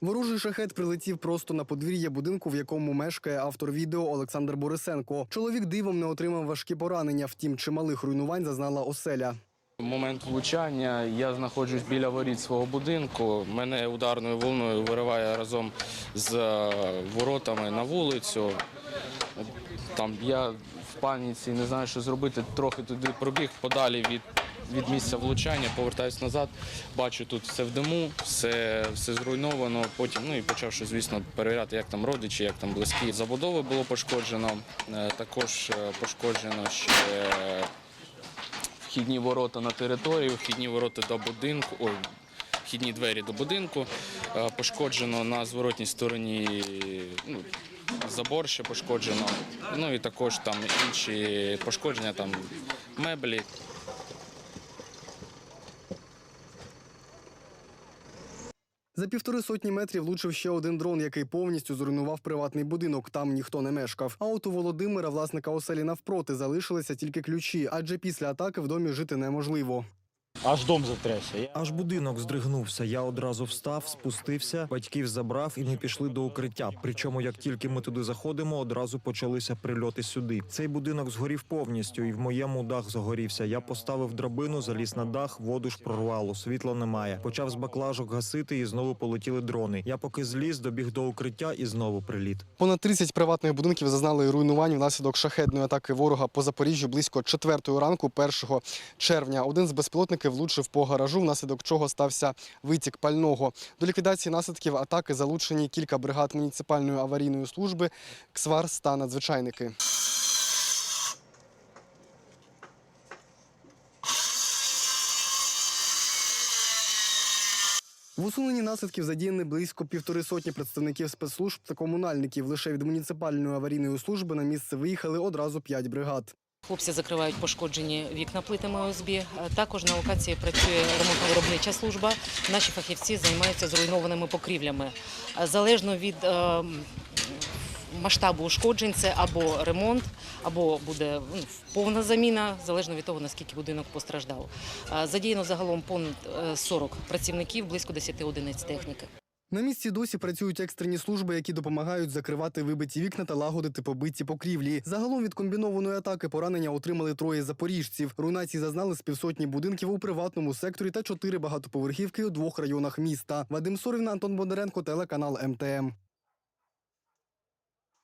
Ворожий шахет прилетів просто на подвір'я будинку, в якому мешкає автор відео Олександр Борисенко. Чоловік дивом не отримав важкі поранення, втім, чималих руйнувань зазнала оселя. Момент влучання я знаходжусь біля воріт свого будинку. Мене ударною волною вириває разом з воротами на вулицю. Там я в паніці не знаю, що зробити. Трохи туди пробіг подалі від, від місця влучання, повертаюсь назад. Бачу тут все в диму, все, все зруйновано. Потім ну і почавши, звісно, перевіряти, як там родичі, як там близькі. Забудови було пошкоджено. Е, Також е, пошкоджено ще вхідні ворота на територію, вхідні ворота до будинку, ой, вхідні двері до будинку. Е, Пошкоджено на зворотній стороні ну, забор ще пошкоджено. Ну і також там інші пошкодження, там меблі. За півтори сотні метрів влучив ще один дрон, який повністю зруйнував приватний будинок. Там ніхто не мешкав. А от у Володимира, власника оселі навпроти, залишилися тільки ключі, адже після атаки в домі жити неможливо. Аж дом затрясся. Аж будинок здригнувся. Я одразу встав, спустився, батьків забрав, і ми пішли до укриття. Причому, як тільки ми туди заходимо, одразу почалися прильоти сюди. Цей будинок згорів повністю, і в моєму дах загорівся. Я поставив драбину, заліз на дах, воду ж прорвало, світла немає. Почав з баклажок гасити, і знову полетіли дрони. Я поки зліз, добіг до укриття, і знову приліт. Понад 30 приватних будинків зазнали руйнувань внаслідок шахедної атаки ворога по Запоріжжю близько 4 ранку 1 червня. Один з безпілотників влучив по гаражу, внаслідок чого стався витік пального. До ліквідації наслідків атаки залучені кілька бригад муніципальної аварійної служби, КСВАРС та надзвичайники. В усуненні наслідків задіяні близько півтори сотні представників спецслужб та комунальників. Лише від муніципальної аварійної служби на місце виїхали одразу п'ять бригад. Хлопці закривають пошкоджені вікна плитами ОСБ. Е, Також на локації працює ремонтно-виробнича служба. Наші фахівці займаються зруйнованими покрівлями. Е, Залежно від е, масштабу ушкоджень, це або ремонт, або буде ну, повна заміна, залежно від того, наскільки будинок постраждав. Задіяно загалом понад е, 40 працівників, близько 10 одиниць техніки. На місці досі працюють екстрені служби, які допомагають закривати вибиті вікна та лагодити побиті покрівлі. Загалом від комбінованої атаки поранення отримали троє запоріжців. Руйнації зазнали з півсотні будинків у приватному секторі та чотири багатоповерхівки у двох районах міста. Вадим Сорівна, Антон Бондаренко, телеканал МТМ.